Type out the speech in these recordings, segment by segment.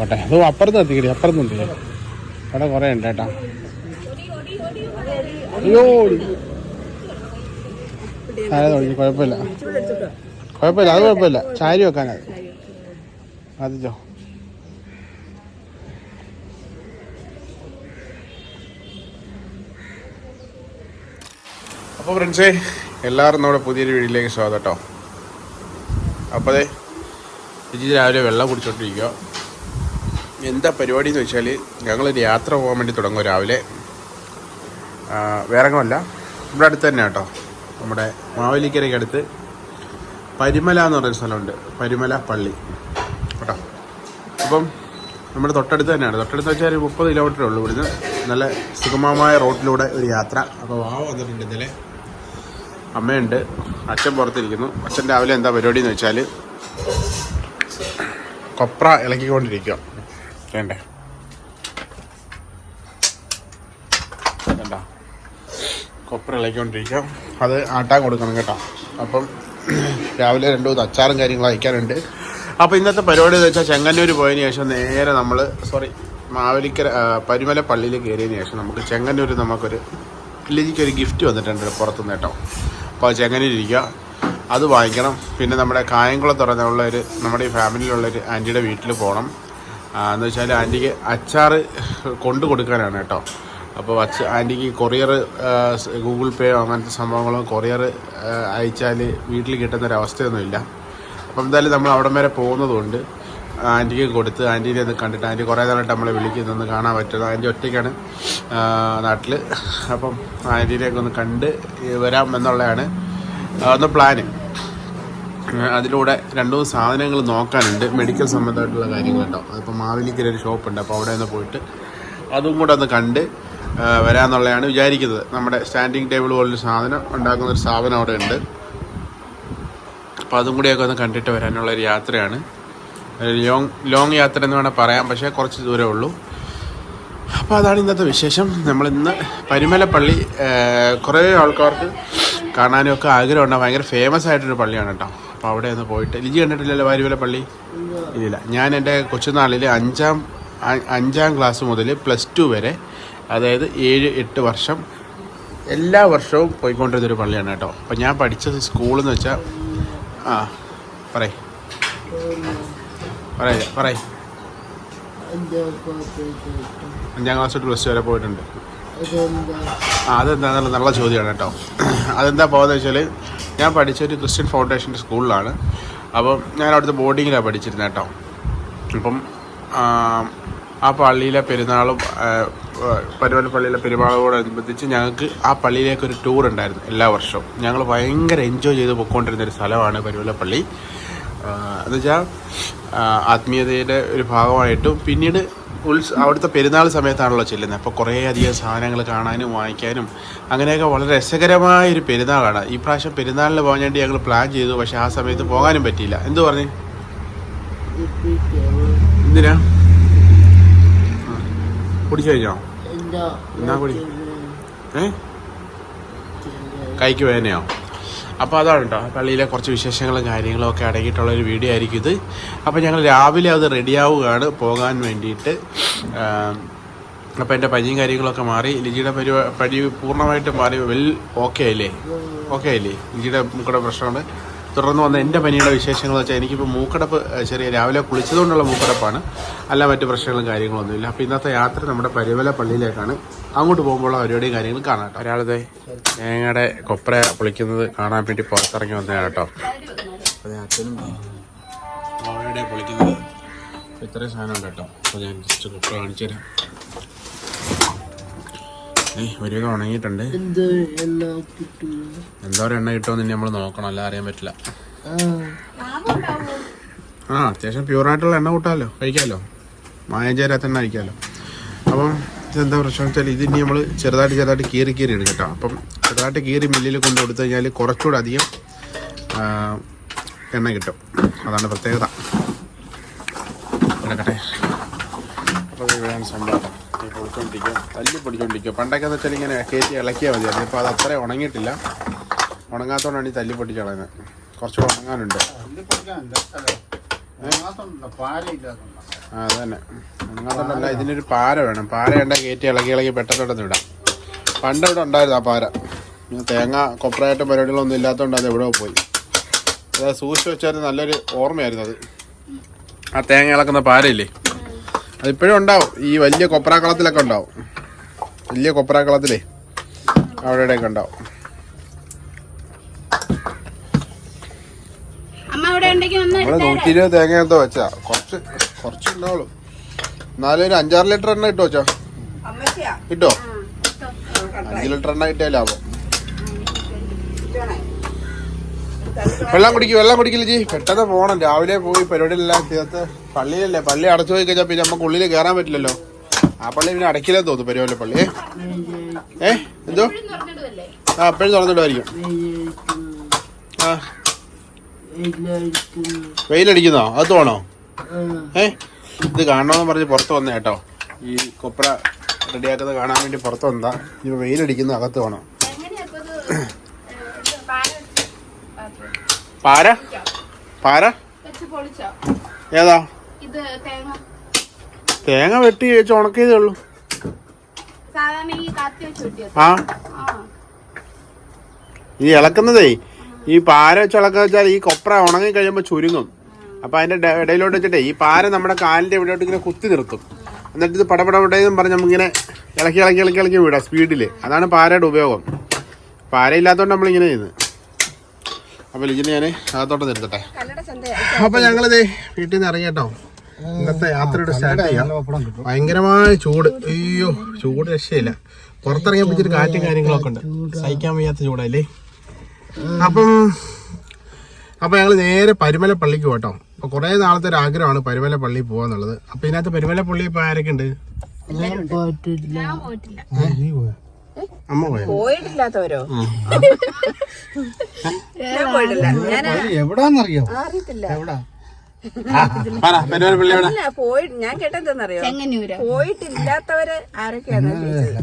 ഓട്ടെ അത് അപ്പുറത്ത് എത്തിക്കടി അപ്പുറത്ത് ഉണ്ട് അവിടെ കുറേ ഉണ്ട് കേട്ടാ. അയ്യോ. ചായ കുഴപ്പമില്ല. കുഴപ്പമില്ല. അത് കുഴപ്പമില്ല. ചാരി വെക്കാനത് അതിച്ചോ അപ്പോൾ ഫ്രണ്ട്സേ എല്ലാവരും നമ്മുടെ പുതിയൊരു വീട്ടിലേക്ക് സ്വാഗതം കേട്ടോ. അപ്പോൾ ഇജി രാവിലെ വെള്ളം കുടിച്ചോണ്ടിരിക്കുക എന്താ പരിപാടി എന്ന് വെച്ചാൽ ഞങ്ങളൊരു യാത്ര പോകാൻ വേണ്ടി തുടങ്ങും രാവിലെ. ആ, വേറെ എങ്ങുമല്ല ഇവിടെ അടുത്ത് തന്നെ കേട്ടോ. നമ്മുടെ മാവേലിക്കരയ്ക്ക് അടുത്ത് പരിമല എന്ന് പറയുന്ന സ്ഥലമുണ്ട്. പരിമല പള്ളി. കേട്ടോ. അപ്പം നമ്മുടെ തൊട്ടടുത്ത് തന്നെയാണ്. തൊട്ടടുത്ത് വെച്ചാൽ ഒരു മുപ്പത് കിലോമീറ്ററേ ഉള്ളൂ ഇവിടുന്ന്. നല്ല സുഗമമായ റോഡിലൂടെ ഒരു യാത്ര. അപ്പോൾ വാവ് വന്നിട്ടുണ്ട് ഇന്നലെ. അമ്മയുണ്ട്. അച്ഛൻ പുറത്തിരിക്കുന്നു. അച്ഛൻ രാവിലെ എന്താ പരിപാടി എന്ന് വെച്ചാൽ കൊപ്ര ഇളക്കിക്കൊണ്ടിരിക്കുക വേണ്ടേ? വേണ്ട. കൊപ്ര ഇളക്കിക്കൊണ്ടിരിക്കാം. അത് ആട്ടാൻ കൊടുക്കണം കേട്ടോ. അപ്പം രാവിലെ രണ്ടു മൂന്ന് അച്ചാറും കാര്യങ്ങളും അയക്കാനുണ്ട്. അപ്പോൾ ഇന്നത്തെ പരിപാടി എന്ന് വെച്ചാൽ ചെങ്ങന്നൂർ പോയതിന് ശേഷം നേരെ നമ്മൾ സോറി മാവലിക്കര പരിമല പള്ളിയിൽ കയറിയതിന് ശേഷം നമുക്ക് ചെങ്ങന്നൂർ നമുക്കൊരു വില്ലേജിക്ക് ഒരു ഗിഫ്റ്റ് വന്നിട്ടുണ്ട് പുറത്തുനിന്ന് കേട്ടോ. അപ്പോൾ ചെങ്ങന്നൂർ ഇരിക്കുക. അത് വാങ്ങിക്കണം. പിന്നെ നമ്മുടെ കായംകുളത്ത് പറഞ്ഞുള്ള ഒരു നമ്മുടെ ഈ ഫാമിലിയിലുള്ളൊരു ആന്റിയുടെ വീട്ടിൽ പോകണം. എന്ന് വെച്ചാൽ ആന്റിക്ക് അച്ചാർ കൊണ്ടു കൊടുക്കാനാണ് കേട്ടോ. അപ്പോൾ അച്ഛ ആന്റിക്ക് കൊറിയർ ഗൂഗിൾ പേ അങ്ങനത്തെ സംഭവങ്ങളും കൊറിയർ അയച്ചാൽ വീട്ടിൽ കിട്ടുന്നൊരവസ്ഥയൊന്നുമില്ല. അപ്പം എന്തായാലും നമ്മൾ അവിടം വരെ പോകുന്നതുകൊണ്ട് ആന്റിക്ക് കൊടുത്ത് ആന്റീനെ ഒന്ന് കണ്ടിട്ട് ആന്റി കുറേ നാളായിട്ട് നമ്മളെ വിളിക്കുന്നൊന്ന് കാണാൻ പറ്റുന്നത് ആന്റി ഒറ്റയ്ക്കാണ് നാട്ടിൽ അപ്പം ആന്റീനെയൊക്കെ ഒന്ന് കണ്ട് വരാം എന്നുള്ളതാണ് ഒന്ന് പ്ലാന് അതിലൂടെ രണ്ട് മൂന്ന് സാധനങ്ങൾ നോക്കാനുണ്ട്. മെഡിക്കൽ സംബന്ധമായിട്ടുള്ള കാര്യങ്ങൾ കേട്ടോ അതിപ്പോൾ മാവിലിക്കൽ ഒരു ഷോപ്പുണ്ട് അപ്പോൾ അവിടെ നിന്ന് പോയിട്ട് അതും കൂടെ ഒന്ന് കണ്ട് വരാമെന്നുള്ളതാണ് വിചാരിക്കുന്നത്. നമ്മുടെ സ്റ്റാൻഡിങ് ടേബിൾ പോലൊരു സാധനം ഉണ്ടാക്കുന്ന ഒരു സ്ഥാപനം അവിടെ ഉണ്ട്. അപ്പോൾ അതും കൂടിയൊക്കെ ഒന്ന് കണ്ടിട്ട് വരാനുള്ള ഒരു യാത്രയാണ്. ലോങ് ലോങ് യാത്ര എന്ന് വേണമെങ്കിൽ പറയാം. പക്ഷേ കുറച്ച് ദൂരമേ ഉള്ളൂ. അപ്പോൾ അതാണ് ഇന്നത്തെ വിശേഷം. നമ്മളിന്ന് പരുമലപ്പള്ളി പള്ളി കുറേ ആൾക്കാർക്ക് കാണാനും ഒക്കെ ആഗ്രഹമുണ്ടാകും ഭയങ്കര ഫേമസ് ആയിട്ടൊരു പള്ളിയാണ് കേട്ടോ. അപ്പോൾ അവിടെ ഒന്ന് പോയിട്ട്. ലിജി കണ്ടിട്ടില്ലല്ലോ വാരിവല പള്ളി? ഇല്ല ഞാൻ എന്റെ കൊച്ചുനാളിൽ അഞ്ചാം അഞ്ചാം ക്ലാസ് മുതൽ പ്ലസ് ടു വരെ അതായത് ഏഴ് എട്ട് വർഷം എല്ലാ വർഷവും പോയിക്കൊണ്ടിരുന്നൊരു പള്ളിയാണ് കേട്ടോ. അപ്പോൾ ഞാൻ പഠിച്ച സ്കൂളെന്ന് വെച്ചാൽ ആ പറയ്. പറയ പറയ്. അഞ്ചാം ക്ലാസ് തൊട്ട് പ്ലസ് ടു വരെ പോയിട്ടുണ്ട്. ആ അതെന്താണെന്നുള്ള നല്ല ചോദ്യമാണ് കേട്ടോ. അതെന്താ പോകുന്നത് വെച്ചാൽ ഞാൻ പഠിച്ച ഒരു ക്രിസ്ത്യൻ ഫൗണ്ടേഷന്റെ സ്കൂളിലാണ്. അപ്പം ഞാൻ അവിടുത്തെ ബോർഡിങ്ങിലാണ് പഠിച്ചിരുന്നത് കേട്ടോ. അപ്പം ആ, പള്ളിയിലെ പെരുന്നാളും പരുവല പള്ളിയിലെ പെരുമാളോടനുബന്ധിച്ച് ഞങ്ങൾക്ക് ആ പള്ളിയിലേക്ക് ഒരു ടൂർ ഉണ്ടായിരുന്നു എല്ലാ വർഷവും. ഞങ്ങൾ ഭയങ്കര എൻജോയ് ചെയ്ത് പൊയ്ക്കൊണ്ടിരുന്ന ഒരു സ്ഥലമാണ് പരുവല പള്ളി. എന്നുവെച്ചാൽ ആത്മീയതയുടെ ഒരു ഭാഗമായിട്ടും പിന്നീട് ഉത്സ അവിടുത്തെ പെരുന്നാൾ സമയത്താണല്ലോ ചെല്ലുന്നത്. അപ്പോൾ കുറേ അധികം സാധനങ്ങൾ കാണാനും വാങ്ങിക്കാനും അങ്ങനെയൊക്കെ വളരെ രസകരമായ ഒരു പെരുന്നാളാണ്. ഈ പ്രാവശ്യം പെരുന്നാളിന് പോകാൻ വേണ്ടി ഞങ്ങൾ പ്ലാൻ ചെയ്തു. പക്ഷെ ആ സമയത്ത് പോകാനും പറ്റിയില്ല. എന്തു പറഞ്ഞു? എന്തിനാ? കുടിച്ചോ കഴിഞ്ഞോ? എന്നാ കുടി? ഏ? കൈക്ക് വേദനയോ? അപ്പോൾ അതാണ് കേട്ടോ പള്ളിയിലെ കുറച്ച് വിശേഷങ്ങളും കാര്യങ്ങളും ഒക്കെ അടങ്ങിയിട്ടുള്ള ഒരു വീഡിയോ ആയിരിക്കും ഇത്. അപ്പോൾ ഞങ്ങൾ രാവിലെ അത് റെഡിയാവുകയാണ് പോകാൻ വേണ്ടിയിട്ട്. അപ്പോൾ എന്റെ പനിയും കാര്യങ്ങളൊക്കെ മാറി. ലിജിയുടെ പരി പനി പൂർണമായിട്ട് മാറി. വെൽ ഓക്കെ ആയില്ലേ ഓക്കെ ആയില്ലേ ലിജിയുടെ കൂടെ പ്രശ്നമാണ്. തുടർന്ന് വന്ന എന്റെ പനിയുടെ വിശേഷങ്ങൾ വെച്ചാൽ എനിക്കിപ്പോൾ മൂക്കടപ്പ് ചെറിയ രാവിലെ കുളിച്ചതുകൊണ്ടുള്ള മൂക്കടപ്പാണ്. അല്ല മറ്റു പ്രശ്നങ്ങളും കാര്യങ്ങളൊന്നുമില്ല. അപ്പോൾ ഇന്നത്തെ യാത്ര നമ്മുടെ പരിവല പള്ളിയിലേക്കാണ്. അങ്ങോട്ട് പോകുമ്പോൾ പരിപാടിയും കാര്യങ്ങളും കാണാം കേട്ടോ. ഒരാളത് ഞങ്ങളുടെ കൊപ്ര പൊളിക്കുന്നത് കാണാൻ വേണ്ടി പുറത്തിറങ്ങി വന്നതാണ് കേട്ടോ. അപ്പോൾ അച്ഛനും അവരുടെ പൊളിക്കുന്നത് ഇത്രയും സാധനം ഉണ്ട് കേട്ടോ. അപ്പോൾ ഞാൻ ജസ്റ്റ് കൊപ്ര കാണിച്ചു തരാം ഒരുവിധം ഉണങ്ങിയിട്ടുണ്ട്. എന്താ എന്തോരം എണ്ണ കിട്ടുമെന്ന് ഇനി നമ്മൾ നോക്കണം. അല്ല അറിയാൻ പറ്റില്ല. ആ. അത്യാവശ്യം പ്യൂറായിട്ടുള്ള എണ്ണ കൂട്ടാമല്ലോ കഴിക്കാമല്ലോ മായം ചേരാത്ത എണ്ണ കഴിക്കാമല്ലോ അപ്പം ഇതെന്താ പ്രശ്നം വെച്ചാൽ ഇത് ഇനി നമ്മൾ ചെറുതായിട്ട് ചെറുതായിട്ട് കീറി കീറി ഇടും കേട്ടോ. അപ്പം ചെറുതായിട്ട് കീറി മില്ലിൽ കൊണ്ട് കൊടുത്തു കഴിഞ്ഞാൽ കുറച്ചുകൂടെ അധികം എണ്ണ കിട്ടും. അതാണ് പ്രത്യേകത. കിടക്കട്ടെ അപ്പോൾ സംഭവം. പൊടിച്ചോണ്ടിരിക്കും തല്ലി പൊടിച്ചോണ്ടിരിക്കും പണ്ടൊക്കെ എന്ന് വെച്ചാൽ ഇങ്ങനെ കയറ്റി ഇളക്കിയാൽ മതിയായിരുന്നു ഇപ്പോൾ അത് അത്ര ഉണങ്ങിയിട്ടില്ല. ഉണങ്ങാത്തതുകൊണ്ടാണ് ഈ തല്ലി പൊട്ടിച്ച് കളയുന്നത് കുറച്ച് ഉണങ്ങാനുണ്ട്. ആ അതന്നെ അങ്ങനല്ല ഇതിനൊരു പാര വേണം. പാര ഉണ്ട കയറ്റി ഇളക്കി ഇളക്കി പെട്ടെന്ന് വിടാം പണ്ട് ഇവിടെ ഉണ്ടായിരുന്നു ആ പാര. തേങ്ങ കൊപ്രയായിട്ട് പരിപാടികളൊന്നും ഇല്ലാത്തതുകൊണ്ട് അത് എവിടെ പോയി. അത് സൂക്ഷിച്ച് വെച്ചാൽ നല്ലൊരു ഓർമ്മയായിരുന്നു അത്. ആ തേങ്ങ ഇളക്കുന്ന പാരയില്ലേ? അതിപ്പോഴും ഉണ്ടാവും. ഈ വലിയ കൊപ്രാക്കളത്തിലൊക്കെ ഉണ്ടാവും. വലിയ കൊപ്രാക്കളത്തിലേ അവിടെ ഇവിടെയൊക്കെ ഉണ്ടാവും നമ്മൾ നൂറ്റി ഇരുപത് തേങ്ങ എന്തോ വെച്ചാ. കുറച്ച് കുറച്ച് ഉണ്ടാവുള്ളൂ എന്നാലും ഒരു അഞ്ചാറ് ലിറ്റർ എണ്ണ ഇട്ടോ വെച്ചോ? കിട്ടോ? അഞ്ച് ലിറ്റർ എണ്ണ കിട്ടിയാൽ ലാഭം. വെള്ളം കുടിക്കും വെള്ളം കുടിക്കില്ല ജി. പെട്ടെന്ന് പോകണം രാവിലെ പോയി പരിപാടിയെല്ലാം തീർത്ത് പള്ളിയിലല്ലേ പള്ളി അടച്ചു പോയി കഴിഞ്ഞാൽ പിന്നെ നമുക്ക് ഉള്ളിൽ കയറാൻ പറ്റില്ലല്ലോ. ആ പള്ളി പിന്നെ അടക്കില്ലെന്ന് തോന്നുന്നു പരിപാടി പള്ളി. ഏ? എന്തോ? ആ അപ്പോഴും തുറന്നിടുമായിരിക്കും ആ. വെയിലടിക്കുന്നോ? അത് തോണോ ഏ? ഇത് കാണണമെന്ന് പറഞ്ഞ് പുറത്ത് വന്ന കേട്ടോ. ഈ കൊപ്ര റെഡിയാക്കുന്നത് കാണാൻ വേണ്ടി പുറത്ത് വന്നതാ. ഇപ്പൊ വെയിലടിക്കുന്ന അകത്ത് വേണം എങ്ങനെയാ ഇപ്പൊ ഇത് ഇത് പാര വെച്ച് പാത്രം പാര? പാര? ഏതാ? തേങ്ങ. വെട്ടി വെച്ച് ഉണക്കിയതേ ഉള്ളു. ആ. ഈ ഇളക്കുന്നതേ ഈ പാര വെച്ച് ഇളക്കുക വെച്ചാൽ ഈ കൊപ്ര ഉണങ്ങി കഴിയുമ്പോൾ ചുരുങ്ങും. അപ്പൊ അതിന്റെ ഇടയിലോട്ട് വെച്ചിട്ടേ ഈ പാര നമ്മുടെ കാലിന്റെ ഇവിടെയോട്ട് ഇങ്ങനെ കുത്തി നിർത്തും. എന്നിട്ട് ഇത് പടപടപടേന്നും പറഞ്ഞ് നമ്മിങ്ങനെ ഇളക്കി ഇളക്കി ഇളക്കി ഇളക്കി വിടാം സ്പീഡിൽ അതാണ് പാരയുടെ ഉപയോഗം. പാര ഇല്ലാത്തതുകൊണ്ട് നമ്മളിങ്ങനെ ചെയ്യുന്നത്. അപ്പൊ ലിജിനെ ഞാൻ അകത്തോട്ട് നിർത്തട്ടെ. അപ്പൊ ഞങ്ങളിത് വീട്ടിൽ നിന്ന് ഇറങ്ങി കേട്ടോ. ഇന്നത്തെ യാത്രയുടെ സ്റ്റാർട്ട് ചെയ്യാം. ഭയങ്കരമായ ചൂട്. അയ്യോ ചൂട് രക്ഷയില്ല. പുറത്തിറങ്ങി ഇച്ചിരി കാറ്റും കാര്യങ്ങളൊക്കെ ഉണ്ട്. സഹിക്കാൻ വയ്യാത്ത ചൂടല്ലേ? അപ്പം അപ്പൊ ഞങ്ങൾ നേരെ പരുമല പള്ളിക്ക് പോട്ടോ അപ്പൊ കുറെ നാളത്തെ ഒരു ആഗ്രഹമാണ് പരുമല പള്ളിയിൽ പോവാന്നുള്ളത്. അപ്പൊ ഇതിനകത്ത് പരുമല പള്ളി ഇപ്പൊ ആരൊക്കെ ഉണ്ട്? ഞാൻ പോയിട്ടില്ല. അമ്മ പോയോ പോയിട്ടില്ലാത്തവരോ. ഞാൻ പോയിട്ടില്ല. ഞാൻ എവിടാന്നറിയോ? അറിയത്തില്ല. എവിടാ? പോയി ഞാൻ കേട്ടെന്തെന്നറിയോ ചെങ്ങന്നൂര്. പോയിട്ടില്ലാത്തവര് ആരൊക്കെയാന്ന് ചോദിച്ചത്.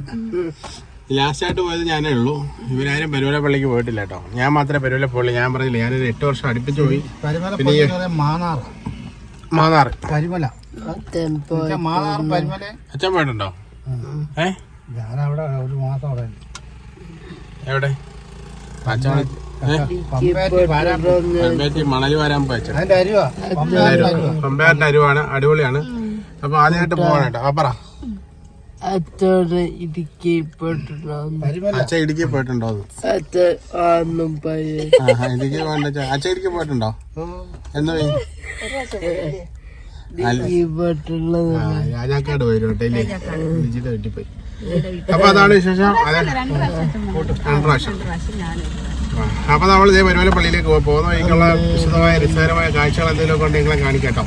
ലാസ്റ്റ് ആയിട്ട് പോയത് ഞാനേ ഉള്ളൂ. ഇവരാരും പരുവല പള്ളിക്ക് പോയിട്ടില്ല കേട്ടോ. ഞാൻ മാത്രമേ പരുവല പോയുള്ളൂ ഞാൻ പറഞ്ഞില്ല ഞാനൊരു എട്ട് വർഷം അടുപ്പിച്ച് പോയി. പിന്നെ പറയുന്നത് മാന്നാർ മാന്നാർ പരിമല മാന്നാർ പരിമല അച്ഛൻ പോയിട്ടുണ്ടോ? ഏ? ഞാൻ അവിടെ ഒരു മാസം അവിടെ എവിടെ? മണൽ വരാൻ പമ്പേറ്റി അരുവാണ്. അടിപൊളിയാണ്. അപ്പൊ ആദ്യമായിട്ട് പോവാണ് കേട്ടോ. ആ പറ. അത്തോടെ ഇടുക്കിപ്പെട്ടിട്ടുണ്ടാവുന്നു പരിമല അച്ഛൻ ഇടുക്കി പോയിട്ടുണ്ടോ ഇടുക്കി പോയിട്ടുണ്ടോ അച്ഛ ഇടുക്കി പോയിട്ടുണ്ടോ? എന്ന് പോയി ഞാൻ കേട്ട് രാജാക്കാട് പോയി കേട്ടോ ഇല്ലേ? ലിജിയുടെ വീട്ടിൽ പോയി. അപ്പൊ അതാണ് വിശേഷം. രണ്ട് പ്രാവശ്യം അപ്പൊ നമ്മൾ ഇതേ വരുമാന പള്ളിയിലേക്ക് പോകും പോകുന്ന വഴിക്കുള്ള വിശദമായ രസകരമായ കാഴ്ചകൾ എന്തെങ്കിലും കൊണ്ട് നിങ്ങളെ കാണിക്കട്ടോ.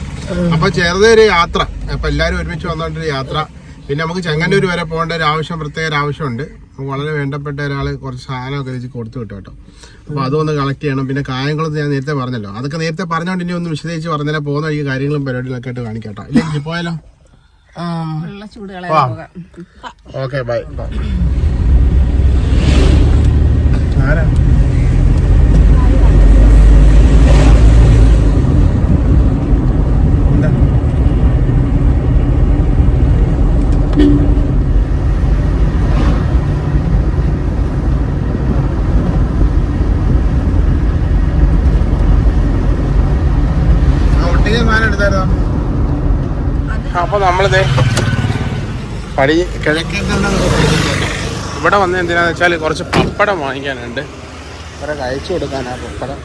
അപ്പൊ ചെറുതൊരു യാത്ര. അപ്പൊ എല്ലാവരും ഒരുമിച്ച് വന്നോണ്ടൊരു യാത്ര. പിന്നെ നമുക്ക് ചെങ്ങന്നൂർ വരെ പോകേണ്ട ഒരു ആവശ്യം പ്രത്യേക ഒരു ആവശ്യമുണ്ട് വളരെ വേണ്ടപ്പെട്ട ഒരാൾ കുറച്ച് സാധനമൊക്കെ വെച്ച് കൊടുത്തു വിട്ടു കേട്ടോ. അപ്പൊ അതൊന്ന് കളക്ട് ചെയ്യണം. പിന്നെ കായംകുളത്ത് ഞാൻ നേരത്തെ പറഞ്ഞല്ലോ. അതൊക്കെ നേരത്തെ പറഞ്ഞുകൊണ്ട് ഇനി ഒന്ന് വിശദീകരിച്ച് പറഞ്ഞാൽ പോകുന്ന വഴി കാര്യങ്ങളും പരിപാടികളൊക്കെ ആയിട്ട് കാണിക്കാം കേട്ടോ ഇല്ലെങ്കിൽ പോയാലോ? Okay bye. ആരാ എന്താ അപ്പൊ നമ്മളിത് പടി ഇവിടെ വന്ന് എന്തിനാന്ന് വെച്ചാൽ കുറച്ച് പപ്പടം വാങ്ങിക്കാനുണ്ട്. ഇവിടെ കഴിച്ചു കൊടുക്കാനാ പപ്പടം.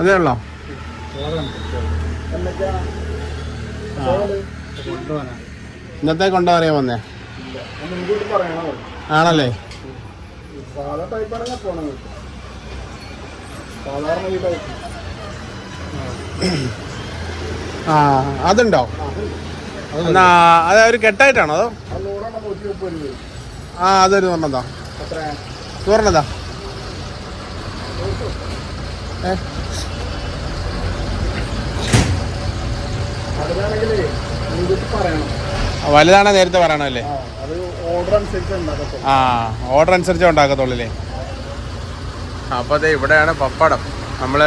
അതേ ഉള്ളോ? ഇന്നത്തെ കൊണ്ടോ അറിയാൻ വന്നേ? ആണല്ലേ? ആ അതുണ്ടോ? എന്നാ അത് ഒരു കെട്ടായിട്ടാണോ അതോ? ആ അതൊരു പറഞ്ഞതാ പറഞ്ഞതാ ഏ? വലുതാണെ നേരത്തെ പറയണമല്ലേ ആ ഓർഡർ അനുസരിച്ചേ ഉണ്ടാക്കത്തുള്ളൂ. അല്ലേ? അപ്പോൾ അതെ ഇവിടെയാണ് പപ്പടം. നമ്മൾ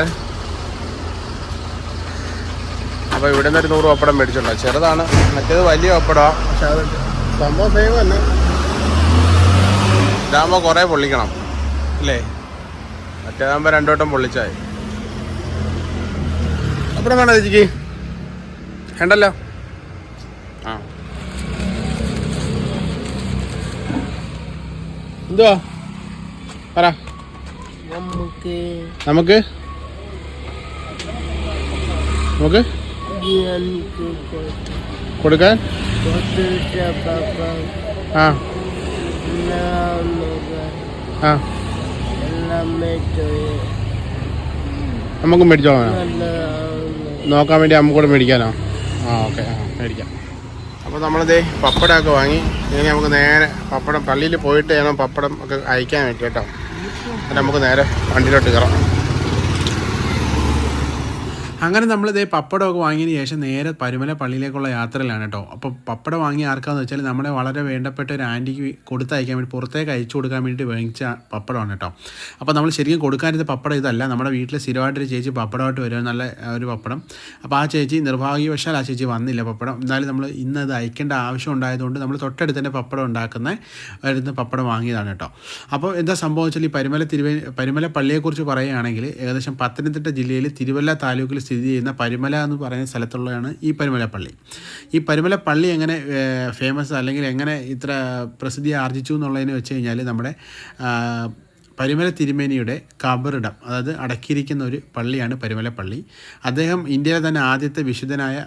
അപ്പോൾ ഇവിടെ നിന്ന് ഒരു നൂറ് പപ്പടം മേടിച്ചുണ്ടോ ചെറുതാണ് മറ്റേത് വലിയ പപ്പടമാണ് പക്ഷെ അത് സംഭവം സെയിം തന്നെ. ഇതാകുമ്പോൾ കുറേ പൊള്ളിക്കണം അല്ലേ? മറ്റേതാകുമ്പോൾ രണ്ടോട്ടം പൊള്ളിച്ചായി. പപ്പടം വേണോ ചേച്ചിക്ക്? വേണ്ടല്ലോ? ആ. എന്തുവാ? പറ. നമുക്ക് നമുക്ക്? നമുക്ക്? കൊടുക്കാൻ? ആ. ആ. നമുക്ക് മേടിച്ചോളാം നോക്കാൻ വേണ്ടി നമുക്ക് കൂടെ മേടിക്കാനോ? ആ ഓക്കെ. ആ മേടിക്കാം. അപ്പോൾ നമ്മളിത് പപ്പടമൊക്കെ വാങ്ങി. ഇനി നമുക്ക് നേരെ പപ്പടം പള്ളിയിൽ പോയിട്ട് വേണം പപ്പടം ഒക്കെ അയക്കാൻ വേണ്ടി കേട്ടോ. നമുക്ക് നേരെ വണ്ടിയിലോട്ട് കയറാം. അങ്ങനെ നമ്മൾ ഇതേ പപ്പടമൊക്കെ വാങ്ങിയതിന് ശേഷം നേരെ പരുമല പള്ളിയിലേക്കുള്ള യാത്രയിലാണ് കേട്ടോ. അപ്പോൾ പപ്പടം വാങ്ങിയ ആർക്കാന്ന് വെച്ചാൽ നമ്മളെ വളരെ വേണ്ടപ്പെട്ട ഒരു ആന്റിക്ക് കൊടുത്തയക്കാൻ വേണ്ടി പുറത്തേക്ക് അയച്ചു കൊടുക്കാൻ വേണ്ടി വാങ്ങിച്ച പപ്പടമാണ് കേട്ടോ. അപ്പോൾ നമ്മൾ ശരിക്കും കൊടുക്കാനിരുന്ന പപ്പടം ഇതല്ല. നമ്മുടെ വീട്ടിൽ സ്ഥിരമായിട്ടൊരു ചേച്ചി പപ്പടമായിട്ട് വരും. നല്ല ഒരു പപ്പടം. അപ്പോൾ ആ ചേച്ചി നിർഭാഗ്യവശാൽ ആ ചേച്ചി വന്നില്ല പപ്പടം. എന്നാലും നമ്മൾ ഇന്ന് അത് അയക്കേണ്ട ആവശ്യം ഉണ്ടായതുകൊണ്ട് നമ്മൾ തൊട്ടടുത്ത് തന്നെ പപ്പടം ഉണ്ടാക്കുന്ന വരുന്ന പപ്പടം വാങ്ങിയതാണ് കേട്ടോ. അപ്പോൾ എന്താ സംഭവം വെച്ചാൽ ഈ പരുമല തിരുവ പരുമല പള്ളിയെക്കുറിച്ച് പറയുകയാണെങ്കിൽ ഏകദേശം പത്തനംതിട്ട ജില്ലയിൽ തിരുവല്ല താലൂക്കിൽ സ്ഥിതി ചെയ്യുന്ന പരിമല എന്ന് പറയുന്ന സ്ഥലത്തുള്ളതാണ് ഈ പരുമല പള്ളി. ഈ പരുമല പള്ളി എങ്ങനെ ഫേമസ് അല്ലെങ്കിൽ എങ്ങനെ ഇത്ര പ്രസിദ്ധി ആർജിച്ചു എന്നുള്ളതിന് വെച്ച് കഴിഞ്ഞാൽ നമ്മുടെ പരിമല തിരുമേനിയുടെ കബറിടം അതായത് അടക്കിയിരിക്കുന്ന ഒരു പള്ളിയാണ് പരിമല പള്ളി. അദ്ദേഹം ഇന്ത്യയിലെ തന്നെ ആദ്യത്തെ വിശുദ്ധനായ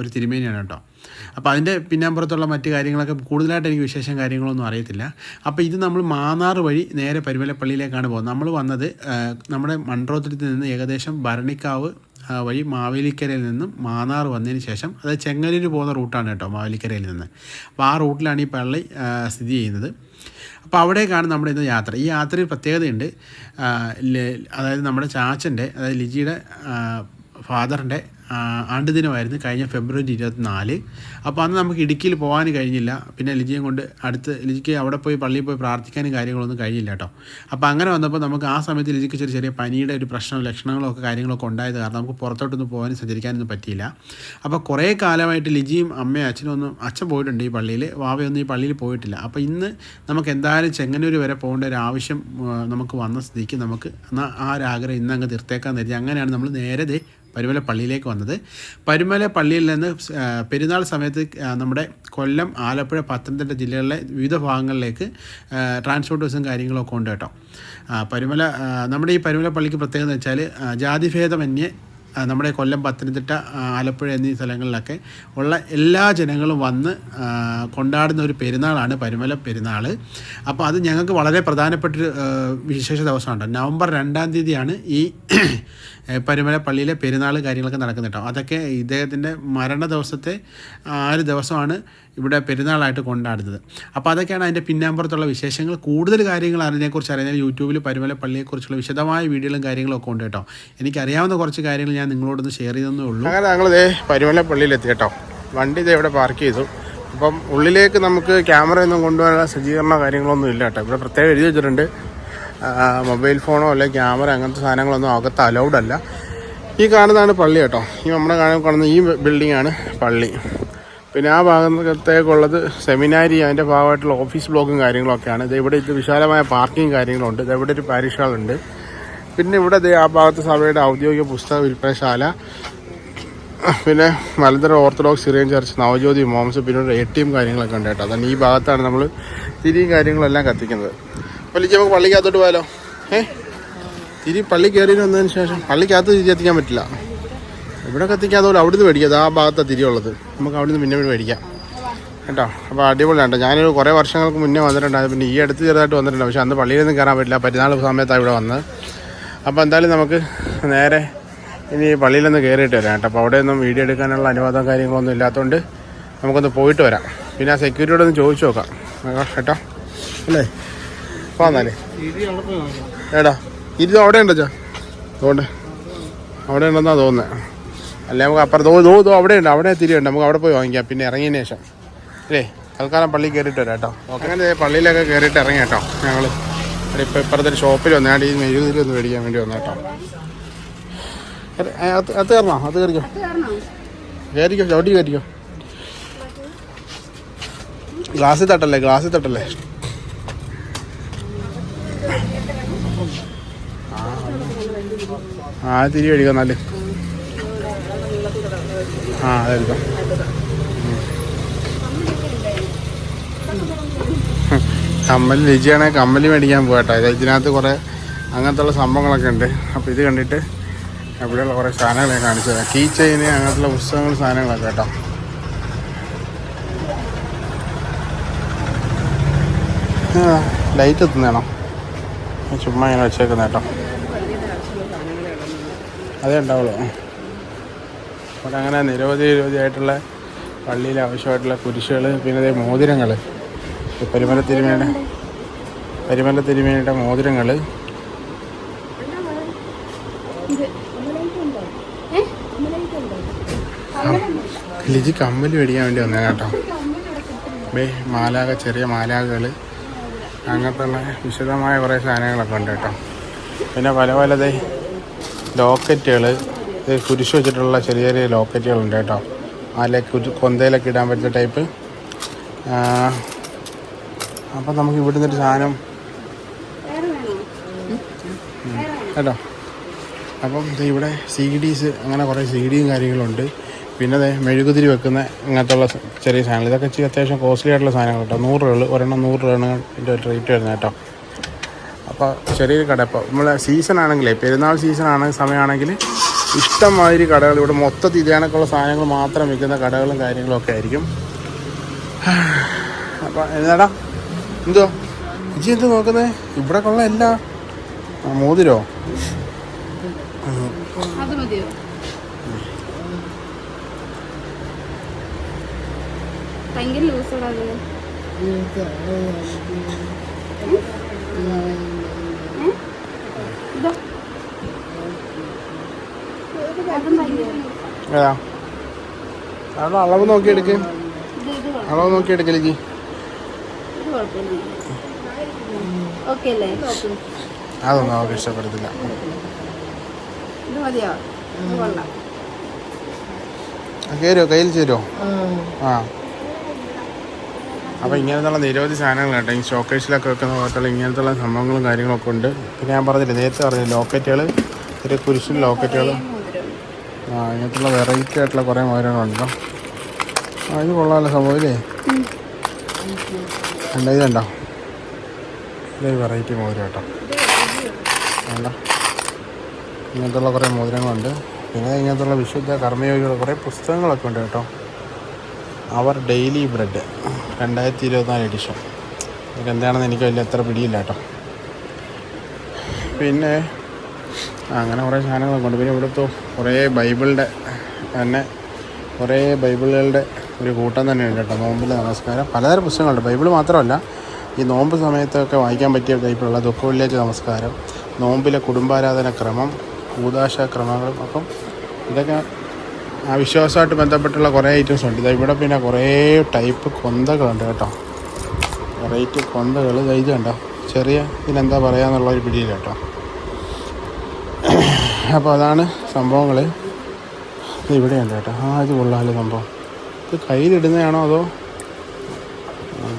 ഒരു തിരുമേനിയാണ് കേട്ടോ. അപ്പോൾ അതിന്റെ പിന്നാമ്പുറത്തുള്ള മറ്റു കാര്യങ്ങളൊക്കെ കൂടുതലായിട്ട് എനിക്ക് വിശേഷം കാര്യങ്ങളൊന്നും അറിയത്തില്ല. അപ്പോൾ ഇത് നമ്മൾ മാന്നാർ വഴി നേരെ പരിമല പള്ളിയിലേക്കാണ് പോകുന്നത്. നമ്മൾ വന്നത് നമ്മുടെ മൺട്രോത്തുരത്തിൽ നിന്ന് ഏകദേശം ഭരണിക്കാവ് വഴി മാവേലിക്കരയിൽ നിന്നും മാന്നാർ വന്നതിന് ശേഷം അത് ചെങ്ങന്നൂർ പോകുന്ന റൂട്ടാണ് കേട്ടോ മാവേലിക്കരയിൽ നിന്ന്. അപ്പോൾ ആ റൂട്ടിലാണ് ഈ പള്ളി സ്ഥിതി ചെയ്യുന്നത്. അപ്പോൾ അവിടേക്കാണ് നമ്മുടെ ഇന്ന് യാത്ര. ഈ യാത്രയിൽ പ്രത്യേകതയുണ്ട്. അതായത് നമ്മുടെ ചാച്ചന്റെ അതായത് ലിജിയുടെ ഫാദറിന്റെ ആണ്ടുദിനമായിരുന്നു കഴിഞ്ഞ ഫെബ്രുവരി ഇരുപത്തിനാല്. അപ്പോൾ അന്ന് നമുക്ക് ഇടുക്കിയിൽ പോകാൻ കഴിഞ്ഞില്ല. പിന്നെ ലിജിയും കൊണ്ട് അടുത്ത് ലിജിക്ക് അവിടെ പോയി പള്ളിയിൽ പോയി പ്രാർത്ഥിക്കാനും കാര്യങ്ങളൊന്നും കഴിഞ്ഞില്ല കേട്ടോ. അപ്പോൾ അങ്ങനെ വന്നപ്പോൾ നമുക്ക് ആ സമയത്ത് ലിജിക്ക് ചെറിയ ചെറിയ പനിയുടെ ഒരു പ്രശ്നം ലക്ഷണങ്ങളൊക്കെ കാര്യങ്ങളൊക്കെ ഉണ്ടായത് കാരണം നമുക്ക് പുറത്തോട്ടൊന്നും പോകാനും സഞ്ചരിക്കാനൊന്നും പറ്റിയില്ല. അപ്പോൾ കുറേ കാലമായിട്ട് ലിജിയും അമ്മയും അച്ഛനും ഒന്നും അച്ഛൻ പോയിട്ടുണ്ട് ഈ പള്ളിയിൽ. വാവയൊന്നും ഈ പള്ളിയിൽ പോയിട്ടില്ല. അപ്പോൾ ഇന്ന് നമുക്ക് എന്തായാലും ചെങ്ങന്നൂർ വരെ പോകേണ്ട ഒരു ആവശ്യം നമുക്ക് വന്ന സ്ഥിതിക്ക് നമുക്ക് ആ ഒരു ആഗ്രഹം ഇന്ന് അങ്ങ് തീർത്തേക്കാൻ കരുതി അങ്ങനെയാണ് നമ്മൾ നേരെ പരുമല പള്ളിയിലേക്ക് വന്നത്. പരുമല പള്ളിയിൽ നിന്ന് പെരുന്നാൾ സമയത്ത് നമ്മുടെ കൊല്ലം ആലപ്പുഴ പത്തനംതിട്ട ജില്ലകളിലെ വിവിധ ഭാഗങ്ങളിലേക്ക് ട്രാൻസ്പോർട്ട് ബസ്സും കാര്യങ്ങളൊക്കെ ഉണ്ട് കേട്ടോ. പരുമല നമ്മുടെ ഈ പരുമല പള്ളിക്ക് പ്രത്യേകത എന്ന് വെച്ചാൽ ജാതിഭേദമന്യേ നമ്മുടെ കൊല്ലം പത്തനംതിട്ട ആലപ്പുഴ എന്നീ സ്ഥലങ്ങളിലൊക്കെ ഉള്ള എല്ലാ ജനങ്ങളും വന്ന് കൊണ്ടാടുന്ന ഒരു പെരുന്നാളാണ് പരുമല പെരുന്നാൾ അപ്പോൾ അത് ഞങ്ങൾക്ക് വളരെ പ്രധാനപ്പെട്ടൊരു വിശേഷ ദിവസമാണ്. നവംബർ രണ്ടാം തീയതിയാണ് ഈ പരുമല പള്ളിയിലെ പെരുന്നാൾ കാര്യങ്ങളൊക്കെ നടക്കുന്നത് കേട്ടോ അതൊക്കെ ഇദ്ദേഹത്തിന്റെ മരണ ദിവസത്തെ ആ ഒരു ദിവസമാണ് ഇവിടെ പെരുന്നാളായിട്ട് കൊണ്ടാടുന്നത്. അപ്പോൾ അതൊക്കെയാണ് അതിന്റെ പിന്നാമ്പുറത്തുള്ള വിശേഷങ്ങൾ. കൂടുതൽ കാര്യങ്ങൾ അതിനെക്കുറിച്ച് അറിയാൻ യൂട്യൂബിൽ പരുമല പള്ളിയെക്കുറിച്ചുള്ള വിശദമായ വീഡിയോകളും കാര്യങ്ങളും ഒക്കെ ഉണ്ട് കേട്ടോ എനിക്കറിയാവുന്ന കുറച്ച് കാര്യങ്ങൾ ഞാൻ നിങ്ങളോടൊന്ന് ഷെയർ ചെയ്തെന്നേ ഉള്ളൂ. അങ്ങനെ ഞങ്ങൾ ഇതേ പരുമല പള്ളിയിലെത്തി കേട്ടോ വണ്ടി ഇതേ ഇവിടെ പാർക്ക് ചെയ്തു. അപ്പം ഉള്ളിലേക്ക് നമുക്ക് ക്യാമറ ഒന്നും കൊണ്ടുപോകാനുള്ള സജ്ജീകരണ കാര്യങ്ങളൊന്നും ഇല്ല കേട്ടോ ഇവിടെ പ്രത്യേകം എഴുതി വെച്ചിട്ടുണ്ട്. മൊബൈൽ ഫോണോ അല്ലെങ്കിൽ ക്യാമറ അങ്ങനത്തെ സാധനങ്ങളൊന്നും അകത്ത് അലൗഡ് അല്ല. ഈ കാണുന്നതാണ് പള്ളി കേട്ടോ. ഈ നമ്മുടെ കാണുന്ന ഈ ബിൽഡിംഗ് ആണ് പള്ളി. പിന്നെ ആ ഭാഗത്തേക്കുള്ളത് സെമിനാരി അതിന്റെ ഭാഗമായിട്ടുള്ള ഓഫീസ് ബ്ലോക്കും കാര്യങ്ങളൊക്കെയാണ്. ഇത് ഇവിടെ ഇത് വിശാലമായ പാർക്കിങ് കാര്യങ്ങളുണ്ട്. ഇത് ഇവിടെ ഒരു പാരിഷ് ഹാളുണ്ട് പിന്നെ ഇവിടെ ആ ഭാഗത്ത് സഭയുടെ ഔദ്യോഗിക പുസ്തക വിൽപ്പനശാല. പിന്നെ Malankara Orthodox Syrian church Navajyothi moms പിന്നെ ഒരു എ ടി എം കാര്യങ്ങളൊക്കെ ഉണ്ട് കേട്ടോ. അതാണ് ഈ ഭാഗത്താണ് നമ്മൾ തിരിയും കാര്യങ്ങളെല്ലാം കത്തിക്കുന്നത്. ലിജി നമുക്ക് പള്ളിക്കകത്തോട്ട് പോയാലോ? ഏ? തിരി പള്ളി കയറി വന്നതിന് ശേഷം പള്ളിക്കകത്ത് തിരി എത്തിക്കാൻ പറ്റില്ല. ഇവിടെ കത്തിക്കാതെ പോലെ അവിടുന്ന് മേടിക്കാം. ആ ഭാഗത്താണ് തിരിയുള്ളത്. നമുക്ക് അവിടുന്ന് പിന്നെ മേടിക്കാം. കേട്ടോ? അപ്പോൾ അടിപൊളിയാണ് ഞാനൊരു കുറേ വർഷങ്ങൾക്ക് മുന്നേ വന്നിട്ടുണ്ടായിരുന്നു പിന്നെ ഈ അടുത്ത് ചെറുതായിട്ട് വന്നിട്ടുണ്ട്. പക്ഷേ അന്ന് പള്ളിയിലൊന്നും കയറാൻ പറ്റില്ല. പെരുന്നാൾ സമയത്താണ് ഇവിടെ വന്നത്. അപ്പോൾ എന്തായാലും നമുക്ക് നേരെ ഇനി പള്ളിയിലൊന്ന് കയറിയിട്ട് വരാം കേട്ടോ. അപ്പോൾ അവിടെ ഒന്നും വീഡിയോ എടുക്കാനുള്ള അനുവാദം കാര്യങ്ങളൊന്നും ഇല്ലാത്തതുകൊണ്ട് നമുക്കൊന്ന് പോയിട്ട് വരാം. പിന്നെ ആ സെക്യൂരിറ്റിയോടൊന്ന് ചോദിച്ചു നോക്കാം. കേട്ടോ? അല്ലേ? പോന്നാലേ ഏടാ ഇരുന്ന് അവിടെ ഉണ്ടോ ചാ അതുകൊണ്ട് അവിടെ ഉണ്ടെന്നാ തോന്നുന്നത് അല്ലേ നമുക്ക് അപ്പുറത്ത് ഓ ദോ ദോ അവിടെ ഉണ്ട് അവിടെ തിരിയുണ്ട് നമുക്ക് അവിടെ പോയി വാങ്ങിക്കാം. പിന്നെ ഇറങ്ങിയതിന് ശേഷം. അല്ലേ തൽക്കാലം പള്ളി കയറിയിട്ട് വരാം കേട്ടോ. അങ്ങനെ പള്ളിയിലൊക്കെ കയറിയിട്ട് ഇറങ്ങി കേട്ടോ. ഞങ്ങൾ ഇപ്പം ഇപ്പുറത്തെ ഒരു ഷോപ്പിൽ വന്നാണ്ട് ഈ മെഴുകുതിരി ഒന്ന് മേടിക്കാൻ വേണ്ടി വന്നു കേട്ടോ. അത് കയറണോ? അത് കയറിക്കോ? കയറിക്കോ ചവിട്ടി കയറിക്കോ? ഗ്ലാസ്സിൽ തട്ടല്ലേ ഗ്ലാസ് തട്ടല്ലേ? ആ തിരി കഴിക്കാം നല്ല ആ അതെടുക്കാം കമ്മൽ രുചിയാണെങ്കിൽ കമ്മൽ മേടിക്കാൻ പോകട്ടെ ഇത് ഇതിനകത്ത് കുറേ അങ്ങനത്തെ ഉള്ള സംഭവങ്ങളൊക്കെ ഉണ്ട്. അപ്പോൾ ഇത് കണ്ടിട്ട് അവിടെയുള്ള കുറേ സാധനങ്ങളെ കാണിച്ചു തരാം. കീ ചെയിന് അങ്ങനത്തുള്ള പുസ്തകങ്ങൾ സാധനങ്ങളൊക്കെ കേട്ടോ. ലൈറ്റ് എത്തുന്നതാണോ? ചുമ്മാ ഇങ്ങനെ വെച്ചേക്കുന്ന കേട്ടോ. അതേ ഉണ്ടാവുള്ളൂ. അവിടെ അങ്ങനെ നിരവധി നിരവധിയായിട്ടുള്ള പള്ളിയിൽ ആവശ്യമായിട്ടുള്ള കുരിശുകൾ പിന്നെ അതേ മോതിരങ്ങൾ പരിമല തിരുമേയുടെ പരിമല തിരുമേനയുടെ മോതിരങ്ങൾ ലിജി കമ്മൽ മേടിക്കാൻ വേണ്ടി വന്നേ കേട്ടോ. ബേ മാലാക ചെറിയ മാലാകകൾ അങ്ങനത്തെ ഉള്ള വിശദമായ കുറേ സാധനങ്ങളൊക്കെ ഉണ്ട് കേട്ടോ. പിന്നെ പല പലതേ ലോക്കറ്റുകൾ കുരിശ് വെച്ചിട്ടുള്ള ചെറിയ ചെറിയ ലോക്കറ്റുകളുണ്ട് കേട്ടോ. അതിലെ കുരു കൊന്തയിലൊക്കെ ഇടാൻ പറ്റുന്ന ടൈപ്പ്. അപ്പം നമുക്ക് ഇവിടുന്ന് ഒരു സാധനം. കേട്ടോ. അപ്പം ഇവിടെ സി ഡീസ് അങ്ങനെ കുറേ സി ഡിയും കാര്യങ്ങളുണ്ട്. പിന്നെ ദേ മെഴുകുതിരി വെക്കുന്ന ഇങ്ങനത്തെ ഉള്ള ചെറിയ സാധനങ്ങൾ. ഇതൊക്കെ അത്യാവശ്യം കോസ്റ്റ്ലി ആയിട്ടുള്ള സാധനങ്ങൾ കേട്ടോ. നൂറ് രൂപ ഒരെണ്ണം നൂറ് രൂപയാണ് റേറ്റ് വരുന്നത് കേട്ടോ. അപ്പോൾ ചെറിയൊരു കട. ഇപ്പോൾ നമ്മളെ സീസൺ ആണെങ്കിലേ പെരുന്നാൾ സീസൺ ആണ് സമയമാണെങ്കിൽ ഇഷ്ടമാതിരി കടകൾ ഇവിടെ മൊത്തത്തിൽ ഇതിനൊക്കെയുള്ള സാധനങ്ങൾ മാത്രം വിൽക്കുന്ന കടകളും കാര്യങ്ങളും ഒക്കെ ആയിരിക്കും. അപ്പോൾ എന്താടാ? എന്തോ? ഇജി എന്ത് നോക്കുന്നത് ഇവിടെ കൊള്ള എല്ലാ. ആ, മോതിരോ? ഭയങ്കര ലൂസോടാ അത് ഇതോ അതും ഭയങ്കര ഏതാ അവിടെ അളവ് നോക്കി എടുക്ക് അളവ് നോക്കി അല്ലേ അതൊന്നും അവർക്ക് ഇഷ്ടപ്പെടത്തില്ല. കയറുമോ കയ്യിൽ ചേരോ? ആ. അപ്പോൾ ഇങ്ങനത്തുള്ള നിരവധി സാധനങ്ങൾ കേട്ടോ. ഈ ഷോക്കേസിലൊക്കെ വെക്കുന്ന പോലത്തുള്ള ഇങ്ങനത്തുള്ള സംഭവങ്ങളും കാര്യങ്ങളൊക്കെ ഉണ്ട്. പിന്നെ ഞാൻ പറഞ്ഞില്ല നേരത്തെ പറഞ്ഞില്ല ലോക്കറ്റുകൾ ചെറിയ കുരിശിൽ ലോക്കറ്റുകൾ ഇങ്ങനത്തുള്ള വെറൈറ്റി ആയിട്ടുള്ള കുറേ മരങ്ങളുണ്ടോ ആ ഇത് കൊള്ളാമല്ലോ സംഭവം ഇല്ലേ? അല്ല ഇതുണ്ടോ ഇതൊരു വെറൈറ്റി മോതിരം കേട്ടോ വേണ്ട ഇങ്ങനത്തുള്ള കുറേ മോതിരങ്ങളുണ്ട് പിന്നെ ഇങ്ങനത്തുള്ള വിശുദ്ധ കർമ്മയോഗികളുടെ കുറേ പുസ്തകങ്ങളൊക്കെ ഉണ്ട് കേട്ടോ. അവർ ഡെയിലി ബ്രെഡ് രണ്ടായിരത്തി ഇരുപത്തിനാല് എഡിഷൻ ഇതൊക്കെ എന്താണെന്ന് എനിക്ക് വലിയ അത്ര പിടിയില്ല കേട്ടോ. പിന്നെ അങ്ങനെ കുറേ സാധനങ്ങളൊക്കെ ഉണ്ട് പിന്നെ ഇവിടുത്തെ കുറേ ബൈബിളിന്റെ തന്നെ കുറേ ബൈബിളുകളുടെ ഒരു കൂട്ടം തന്നെ ഉണ്ട് കേട്ടോ. നോമ്പിലെ നമസ്കാരം. പലതരം പുസ്തകങ്ങളുണ്ട്. ബൈബിൾ മാത്രമല്ല ഈ നോമ്പ് സമയത്തൊക്കെ വായിക്കാൻ പറ്റിയ ടൈപ്പിലുള്ള ദുഃഖ നമസ്കാരം നോമ്പിലെ കുടുംബാരാധന ക്രമം കൂതാശ ക്രമങ്ങളും അപ്പം ഇതൊക്കെ ആ വിശ്വാസമായിട്ട് ബന്ധപ്പെട്ടുള്ള കുറേ ഐറ്റംസ് ഉണ്ട്. ഇത് ഇവിടെ പിന്നെ കുറേ ടൈപ്പ് കൊന്തകളുണ്ട് കേട്ടോ. വെറൈറ്റി കൊന്തകൾ ഇത് കണ്ടോ? ചെറിയ ഇതിനെന്താ പറയാന്നുള്ള ഒരു പിടിയില്ല കേട്ടോ. അപ്പോൾ അതാണ് സംഭവങ്ങൾ ഇവിടെയുണ്ട് കേട്ടോ. ആ ഇത് കൊള്ളാമല്ലോ സംഭവം. ഇത് കയ്യിലിടുന്നതാണോ അതോ?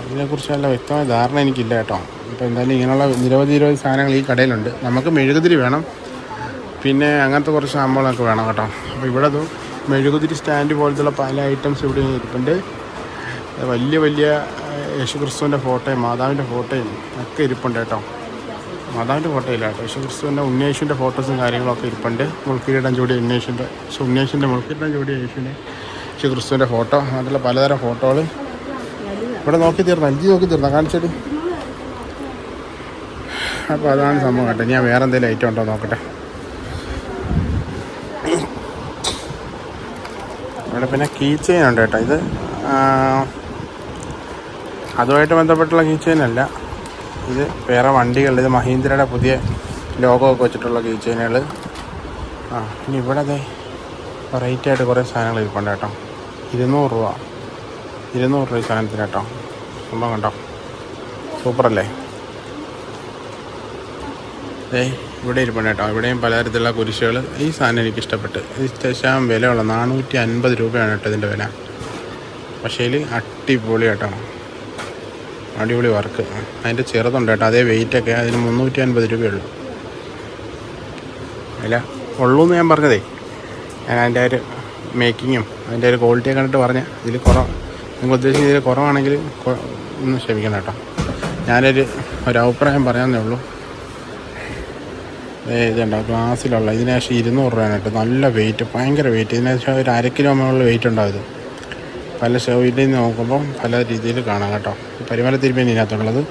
ഇതിനെക്കുറിച്ച് നല്ല വ്യക്തമായ ധാരണ എനിക്കില്ല കേട്ടോ. അപ്പോൾ എന്തായാലും ഇങ്ങനെയുള്ള നിരവധി നിരവധി സാധനങ്ങൾ ഈ കടയിലുണ്ട്. നമുക്ക് മെഴുകുതിരി വേണം. പിന്നെ അങ്ങനത്തെ കുറച്ച് സംഭവങ്ങളൊക്കെ വേണം കേട്ടോ. അപ്പോൾ ഇവിടെ അതും മെഴുകുതിരി സ്റ്റാൻഡ് പോലത്തുള്ള പല ഐറ്റംസ് ഇവിടെ ഇരിപ്പുണ്ട്. വലിയ വലിയ യേശുക്രിസ്തുവിന്റെ ഫോട്ടോയും മാതാവിന്റെ ഫോട്ടോയും ഒക്കെ ഇരിപ്പുണ്ട് കേട്ടോ. മാതാവിന്റെ ഫോട്ടോ ഇല്ല. കേട്ടോ യേശുക്രിസ്തുവിന്റെ ഉണ്ണേശുവിന്റെ ഫോട്ടോസും കാര്യങ്ങളൊക്കെ ഇരിപ്പുണ്ട്. മുൾക്കിരീടം ചൂടി ചൂടിയ ഉണ്ണേശുന്റെ ഉണ്ണേശിന്റെ മുൾക്കിരീടം ചൂടിയ യേശുവിന്റെ യേശുക്രിസ്തുവിന്റെ ഫോട്ടോ അങ്ങനെയുള്ള പലതരം ഫോട്ടോകൾ ഇവിടെ നോക്കി തീർന്ന? എനിക്ക് നോക്കി തീർന്ന? കാണിച്ചിട്ട് അപ്പോൾ അതാണ് സംഭവം കേട്ടോ. ഞാൻ വേറെ എന്തെങ്കിലും ഐറ്റം ഉണ്ടോ നോക്കട്ടെ. ഇവിടെ പിന്നെ കീ ചെയിൻ ഉണ്ട് കേട്ടോ. ഇത് അതുമായിട്ട് ബന്ധപ്പെട്ടുള്ള കീ ചെയിൻ അല്ല. ഇത് വേറെ വണ്ടികളുടെ ഇത് മഹീന്ദ്രയുടെ പുതിയ ലോഗോ ഒക്കെ വെച്ചിട്ടുള്ള കീ ചെയിനുകൾ ആ പിന്നെ ഇവിടെ അതെ വെറൈറ്റി ആയിട്ട് കുറേ സാധനങ്ങൾ ഇരിപ്പുണ്ട് കേട്ടോ. ഇരുന്നൂറ് രൂപ. ഇരുന്നൂറ് രൂപ സാധനത്തിന് കേട്ടോ. സംഭവം കണ്ടോ? സൂപ്പറല്ലേ? ഏ ഇവിടെ ഇരിപ്പുണ്ട് കേട്ടോ. ഇവിടെയും പലതരത്തിലുള്ള കുരിശുകൾ ഈ സാധനം എനിക്ക് ഇഷ്ടപ്പെട്ട്. ശേഷം വിലയുള്ള നാനൂറ്റി അൻപത് രൂപയാണ് കേട്ടോ ഇതിന്റെ വില. പക്ഷേ അടിപൊളി കേട്ടോ. അടിപൊളി വർക്ക്. അതിന്റെ ചെറുതുണ്ട് കേട്ടോ. അതേ വെയിറ്റൊക്കെ അതിന് മുന്നൂറ്റി അൻപത് രൂപയുള്ളൂ. അല്ല ഉള്ളൂ എന്ന് ഞാൻ പറഞ്ഞതേ. ഞാൻ അതിന്റെ ഒരു മേക്കിങ്ങും അതിന്റെ ഒരു ക്വാളിറ്റി കണ്ടിട്ട് പറഞ്ഞ. ഇതിൽ കുറവ് നിങ്ങൾ ഉദ്ദേശിച്ച ഇതിൽ കുറവാണെങ്കിൽ ഒന്ന് ക്ഷമിക്കണം കേട്ടോ. ഞാനൊരു ഒരു അഭിപ്രായം പറയാമെന്നേ ഉള്ളൂ. ഇതുണ്ടോ ഗ്ലാസ്സിലുള്ള ഇതിന് ശേഷം ഇരുന്നൂറ് രൂപയാണ് കേട്ടോ. നല്ല വെയിറ്റ് ഭയങ്കര വെയിറ്റ് ഇതിന് ശേഷം ഒരു അര കിലോ വെയിറ്റ് ഉണ്ടാവും ഇത്. പല ഷോയിൽ നിന്ന് നോക്കുമ്പോൾ പല രീതിയിൽ കാണാം കേട്ടോ. പരിമല തിരുമേനി ഇതിനകത്തുള്ളത്.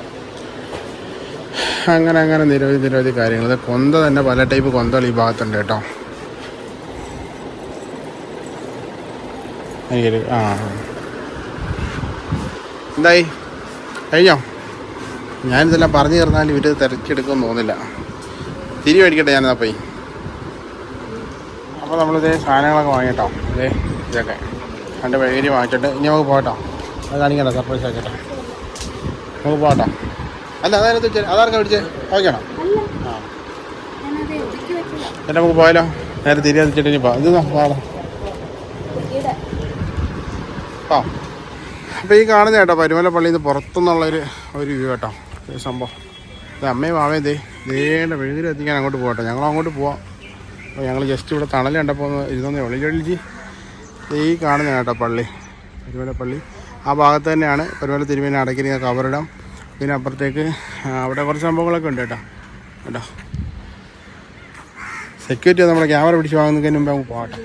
അങ്ങനെ അങ്ങനെ നിരവധി നിരവധി കാര്യങ്ങൾ. കൊന്ത തന്നെ പല ടൈപ്പ് കൊന്തകൾ ഈ ഭാഗത്തുണ്ട് കേട്ടോ. എനിക്കൊരു ആ. എന്തായി? കഴിഞ്ഞോ? ഞാനിതെല്ലാം പറഞ്ഞു തീർന്നാലും ഇവർ തിരക്കിയെടുക്കുമെന്ന് തോന്നില്ല തിരി മേടിക്കട്ടെ ഞാനെന്നാ പോയി. അപ്പോൾ നമ്മളിതേ സാധനങ്ങളൊക്കെ വാങ്ങിയിട്ടോ. അതെ ഇതൊക്കെ. രണ്ട് വൈകരി വാങ്ങിച്ചിട്ട് ഇനി നമുക്ക് പോകട്ടോ. അത് കാണിക്കണ്ട സർപ്രൈസ് ആക്കട്ടെ നമുക്ക് പോകട്ടോ. അല്ല അതായത് അതാർക്കാ പിടിച്ചേ ഓക്കെയാണോ? ആ. എന്നിട്ട് നമുക്ക് പോയാലോ? നേരെ തിരി വെച്ചിട്ട് ഇനി പോകാം ഇത് പോകാം ആ. അപ്പോൾ ഈ കാണുന്ന കേട്ടോ പരുമല പള്ളിയിൽ നിന്ന് പുറത്തുനിന്നുള്ളൊരു ഒരു വ്യൂ കേട്ടോ. ഈ സംഭവം. ഇത് അമ്മയും മാവയും ദേ ദേണ്ട വെഴുതിലെത്തിക്കാൻ അങ്ങോട്ട് പോകട്ടെ. ഞങ്ങൾ അങ്ങോട്ട് പോവാം. അപ്പോൾ ഞങ്ങൾ ജസ്റ്റ് ഇവിടെ തണൽ കണ്ടപ്പോൾ ഒന്ന് ഇരുന്നേ ഉള്ളിൽ ജോലിജി ഈ കാണുന്ന കേട്ടോ പള്ളി. പരുമല പള്ളി. ആ ഭാഗത്ത് തന്നെയാണ് പരുമല തിരുമേന അടയ്ക്കുന്ന കവറിടം. പിന്നെ അപ്പുറത്തേക്ക് അവിടെ കുറച്ച് സംഭവങ്ങളൊക്കെ ഉണ്ട് കേട്ടോ. കേട്ടോ. സെക്യൂരിറ്റി നമ്മുടെ ക്യാമറ പിടിച്ച് വാങ്ങുന്നതിന് മുമ്പ് നമുക്ക് പോകട്ടെ.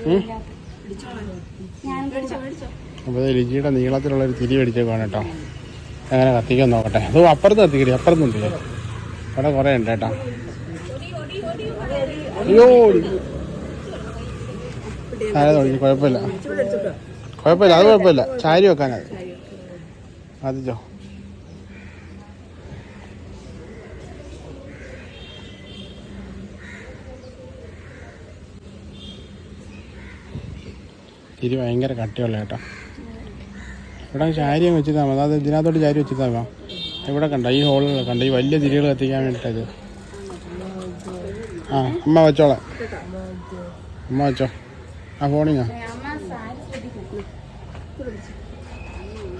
അപ്പോൾ ലിജിയുടെ നീളത്തിലുള്ളൊരു തിരി പിടിച്ചേക്കാണ് കേട്ടോ. അങ്ങനെ കത്തിക്കാൻ നോക്കട്ടെ. അത് അപ്പുറത്ത് കത്തിക്കടി അപ്പുറത്തുണ്ടല്ലേ അവിടെ കുറേ ഉണ്ട് കേട്ടോ. അയ്യോ ആരാ തുടങ്ങി കുഴപ്പമില്ല. കുഴപ്പമില്ല. അത് കുഴപ്പമില്ല. ചാരി വെക്കാനത് അതിച്ചോ തിരി ഭയങ്കര കട്ടിയുള്ള കേട്ടോ. ഇവിടെ ചാരി അങ്ങ് വെച്ചിട്ടാൽ മതി. അത് ഇതിനകത്തോട്ട് ചാരി വെച്ചിട്ടാൽ മതി ഇവിടെ കണ്ട? ഈ ഹോളിൽ കണ്ട? ഈ വലിയ തിരികൾ കത്തിക്കാൻ വേണ്ടിയിട്ടത് ആ അമ്മ വെച്ചോളാം. അമ്മ വെച്ചോ. ആ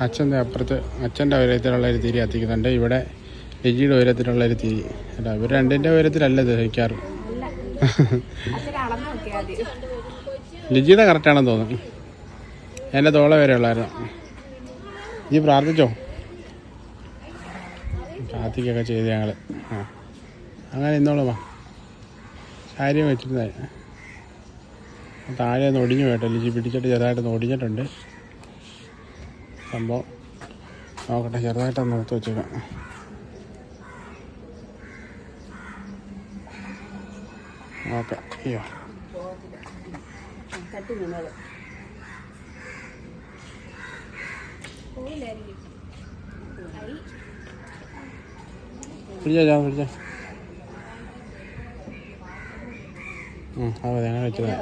അച്ഛന്റെ അപ്പുറത്ത് അച്ഛന്റെ ഉയരത്തിലുള്ള ഒരു തിരി കത്തിക്കുന്നുണ്ട് ഇവിടെ ലജിയുടെ ഉയരത്തിലുള്ള ഒരു തിരി. അല്ല ഇവർ രണ്ടിന്റെ ഉയരത്തിലല്ല ഇത് വയ്ക്കാറ് ലിജിയുടെ കറക്റ്റാണെന്ന് തോന്നുന്നു. എന്റെ തോളെ വരെ ഉള്ളായിരുന്നു. ഈ പ്രാർത്ഥിച്ചോ? പ്രാർത്ഥിക്കൊക്കെ ചെയ്ത് ഞങ്ങൾ ആ. അങ്ങനെ ഇന്നോളൂ വാ. കാര്യം വെച്ചിരുന്നേ താഴെ ഒന്ന് ഒടിഞ്ഞു പോയിട്ടോ ലിജി പിടിച്ചിട്ട് ചെറുതായിട്ടൊന്ന് ഒടിഞ്ഞിട്ടുണ്ട് സംഭവം നോക്കട്ടെ ചെറുതായിട്ടൊന്ന് നിർത്തി വെച്ചേക്കാം. ഓക്കെ അയ്യോ. പിടിച്ചോ ചാ അതെ അങ്ങനെ വെച്ചതാ.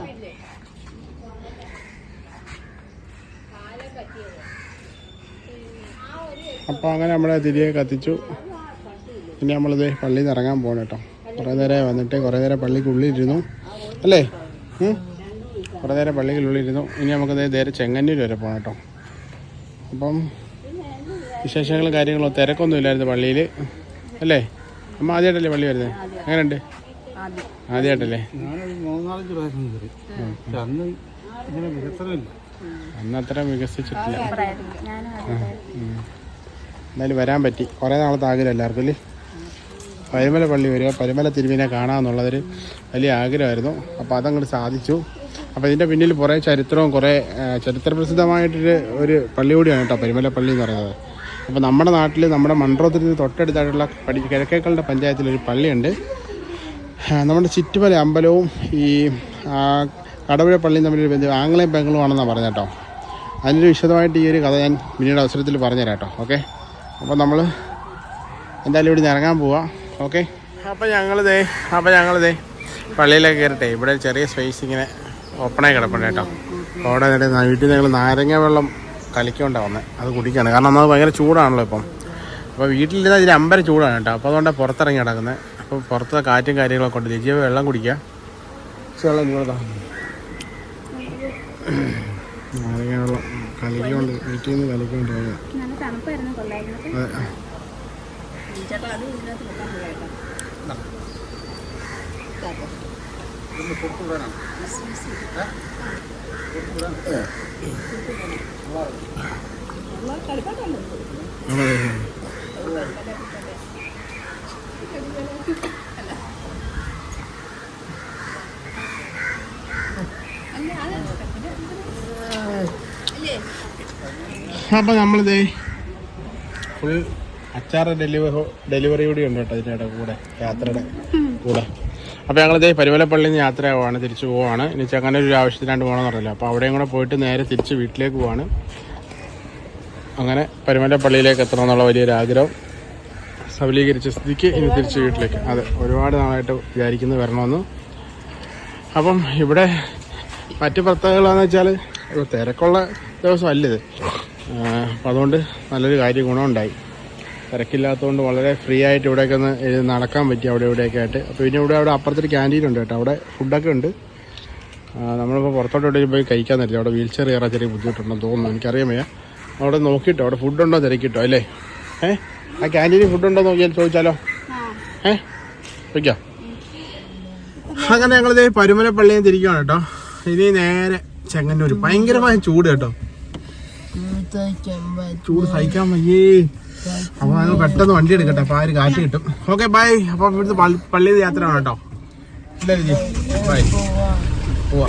അപ്പോൾ അങ്ങനെ നമ്മളെ തിരികെ കത്തിച്ചു. പിന്നെ നമ്മളിത് പള്ളിയിൽ നിന്ന് ഇറങ്ങാൻ പോകണം കേട്ടോ. കുറേ നേരം വന്നിട്ട് കുറേ നേരം പള്ളിക്കുള്ളിലിരുന്നു. അല്ലേ? കുറേ നേരം പള്ളിക്കുള്ളിലിരുന്നു. ഇനി നമുക്കത് നേരെ ചെങ്ങന്നൂർ വരെ പോകണം കേട്ടോ. അപ്പം വിശേഷങ്ങളും കാര്യങ്ങളോ? തിരക്കൊന്നും ഇല്ലായിരുന്നു പള്ളിയിൽ അല്ലേ? അമ്മ ആദ്യമായിട്ടല്ലേ പള്ളി വരുന്നത് എങ്ങനെയുണ്ട്? ഉണ്ട് ആദ്യമായിട്ടല്ലേ അന്ന് അത്ര വികസിച്ചിട്ടില്ല. എന്തായാലും വരാൻ പറ്റി. കുറേ നാളത്തെ ആഗ്രഹം എല്ലാവർക്കും അല്ലേ? പരുമല പള്ളി വരിക പരുമല തിരുവിനെ കാണാമെന്നുള്ളതൊരു വലിയ ആഗ്രഹമായിരുന്നു. അപ്പോൾ അതങ്ങോട്ട് സാധിച്ചു. അപ്പോൾ ഇതിന്റെ പിന്നിൽ കുറേ ചരിത്രവും കുറേ ചരിത്രപ്രസിദ്ധമായിട്ടൊരു ഒരു പള്ളി കൂടിയാണ് കേട്ടോ പരുമല പള്ളി എന്ന് പറയുന്നത്. അപ്പോൾ നമ്മുടെ നാട്ടിൽ നമ്മുടെ മൺട്രോത്തിന് തൊട്ടടുത്തായിട്ടുള്ള പടി കിഴക്കേക്കളുടെ പഞ്ചായത്തിലൊരു പള്ളിയുണ്ട്. നമ്മുടെ ചുറ്റുമല അമ്പലവും ഈ കടപുഴ പള്ളിയും തമ്മിലൊരു ബന്ധം ആംഗ്ലയും പെങ്ങളും പറഞ്ഞത് കേട്ടോ. അതിനൊരു വിശദമായിട്ട് ഈ ഒരു കഥ ഞാൻ പിന്നീട് അവസരത്തിൽ പറഞ്ഞുതരാം കേട്ടോ. ഓക്കെ? അപ്പോൾ നമ്മൾ എന്തായാലും ഇവിടെ നിന്ന് ഇറങ്ങാൻ പോവാം. ഓക്കെ അപ്പോൾ ഞങ്ങളിതേ അപ്പോൾ ഞങ്ങളിതേ പള്ളിയിലേക്ക് കയറട്ടെ. ഇവിടെ ചെറിയ സ്പേസ് ഇങ്ങനെ ഓപ്പണായി കിടപ്പുണ്ട് കേട്ടോ. അവിടെ നേരെ വീട്ടിൽ നിന്ന് ഞങ്ങൾ നാരങ്ങ വെള്ളം കലിക്കൊണ്ടാണ് വന്നത് അത് കുടിക്കുകയാണ് കാരണം അന്നത് ഭയങ്കര ചൂടാണല്ലോ ഇപ്പം. അപ്പോൾ വീട്ടിലിരുന്ന് അതിന് അമ്പരം ചൂടാണ് കേട്ടോ. അപ്പോൾ അതുകൊണ്ടാണ് പുറത്തിറങ്ങി കിടക്കുന്നത് അപ്പോൾ പുറത്തെ കാറ്റും കാര്യങ്ങളൊക്കെ ഉണ്ട്. ലിജിയ വെള്ളം കുടിക്കുക വെള്ളം നിങ്ങളതാ നാരങ്ങ വെള്ളം കലക്കിക്കൊണ്ട് വീട്ടിൽ നിന്ന് കലക്കിക്കൊണ്ട് പോയത് നല്ല തണുപ്പായിരുന്നു കൊള്ളായിരുന്നു. അതെ ചേട്ടാ അത് ഇതിനകത്ത് വെക്കാൻ പോയേട്ടാ. അപ്പോൾ നമ്മളിത് ഫുൾ അച്ചാറ് ഡെലിവറി ഡെലിവറി കൂടി ഉണ്ട് കേട്ടോ ഇതിന്റെ കൂടെ യാത്രയുടെ കൂടെ. അപ്പോൾ ഇതേ പരുമലപ്പള്ളിയിൽ നിന്ന് യാത്രയാവുകയാണ് തിരിച്ചു പോവുകയാണ്. ഇനി ചങ്ങനെ ഒരു ആവശ്യത്തിനായിട്ട് പോകണമെന്ന് പറഞ്ഞില്ല? അപ്പോൾ അവിടെയും കൂടെ പോയിട്ട് നേരെ തിരിച്ച് വീട്ടിലേക്ക് പോവാണ്. അങ്ങനെ പരുമലപ്പള്ളിയിലേക്ക് എത്തണം എന്നുള്ള വലിയൊരു ആഗ്രഹം സബലീകരിച്ച സ്ഥിതിക്ക് ഇനി തിരിച്ച് വീട്ടിലേക്ക്. അതെ ഒരുപാട് നാളായിട്ട് വിചാരിക്കുന്നു വരണമെന്ന്. അപ്പം ഇവിടെ മറ്റ് പ്രത്യേകതകളെന്ന് വെച്ചാൽ തിരക്കുള്ള ദിവസം ദിവസമല്ലിത് അപ്പം അതുകൊണ്ട് നല്ലൊരു കാര്യം ഗുണമുണ്ടായി. തിരക്കില്ലാത്തതുകൊണ്ട് വളരെ ഫ്രീ ആയിട്ട് ഇവിടെയൊക്കെ ഒന്ന് നടക്കാൻ പറ്റി അവിടെ ഇവിടെയൊക്കെ ആയിട്ട്. അപ്പോൾ പിന്നെ ഇവിടെ അവിടെ അപ്പുറത്തൊരു ക്യാന്റീൻ ഉണ്ട് കേട്ടോ. അവിടെ ഫുഡൊക്കെ ഉണ്ട്. നമ്മളിപ്പോൾ പുറത്തോട്ട് എവിടെയും പോയി കഴിക്കാൻ തരില്ല അവിടെ വീൽ ചെയർ കയറാൻ ചെറിയ ബുദ്ധിമുട്ടുണ്ടെന്ന് തോന്നുന്നു. എനിക്കറിയാൻ വയ്യ. അവിടെ നോക്കിയിട്ടോ? അവിടെ ഫുഡുണ്ടോ തിരക്കിട്ടോ? അല്ലേ? ഏ? ആ ക്യാന്റീനിൽ ഫുഡുണ്ടോ നോക്കിയാൽ ചോദിച്ചാലോ? ഏ? വയ്ക്കാം അങ്ങനെ ഞങ്ങളിത് പരുമലപ്പള്ളിയിൽ തിരിക്കുകയാണ് കേട്ടോ. ഇനി നേരെ ചെങ്ങന്നൂർ ഭയങ്കരമായ ചൂട് കേട്ടോ. ചൂട് സഹിക്കാൻ വയ്യേ. അപ്പൊ ഞങ്ങൾ പെട്ടെന്ന് വണ്ടി എടുക്കട്ടെ. അപ്പൊ ആ ഒരു കാറ്റ് കിട്ടും. ഓക്കെ ബൈ അപ്പൊ ഇവിടുത്തെ പള്ളിയിൽ യാത്രയാണ് കേട്ടോ. ഇല്ല ബൈ പോവാ.